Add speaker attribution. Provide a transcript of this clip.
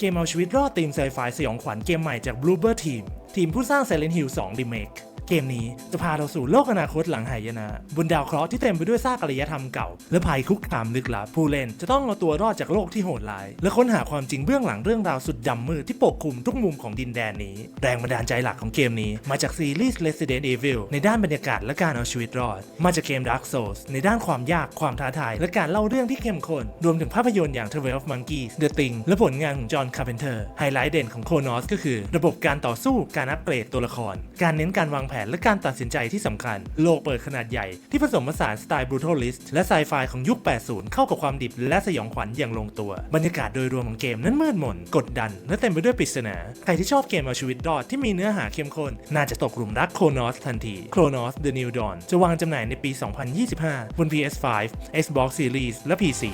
Speaker 1: เกมเอาชีวิตรอดทีมไซไฟสยองขวัญเกมใหม่จาก Bloober Team ทีมผู้สร้าง Silent Hill 2 Remake เกมนี้จะพาเราสู่โลกอนาคตหลังหายนะบนดาวเคราะห์ที่เต็มไปด้วยซากอารยธรรมเก่า และภัยคุกคามลึกลับผู้เล่นจะต้องเอาตัวรอดจากโลกที่โหดร้าย และค้นหาความจริงเบื้องหลังเรื่องราวสุดดำมืดที่ปกคลุมทุกมุมของดินแดนนี้ แรงบันดาลใจหลักของเกมนี้ มาจากซีรีส์ Resident Evil ในด้านบรรยากาศและการเอาชีวิตรอด มาจากเกม Dark Souls ในด้านความยากความท้าทายและการเล่าเรื่องที่เข้มข้นรวมถึงภาพยนตร์อย่าง12 Monkeys The Thing และผลงานของจอห์นคาร์เพนเตอร์ไฮไลท์เด่นของโค n อสก็คือ ระบบการต่อสู้การอัปเกรดตัวละคร การเน้นการวางแผนและการตัดสินใจที่สำคัญ โลกเปิดขนาดใหญ่ที่ผสมผสานสไตล์ brutalist และไซไฟของยุค 80 เข้ากับความดิบและสยองขวัญอย่างลงตัว บรรยากาศโดยรวมของเกมนั้นมืดมน กดดัน และเต็มไปด้วยปริศนา ใครที่ชอบเกมเอาชีวิตรอดที่มีเนื้อหาเข้มข้น น่าจะตกหลุมรักโค n อสทันที c h r o n o s The New Dawn จะวางจำหน่ายในปี 2025 บน PS5 Xbox Series และ PC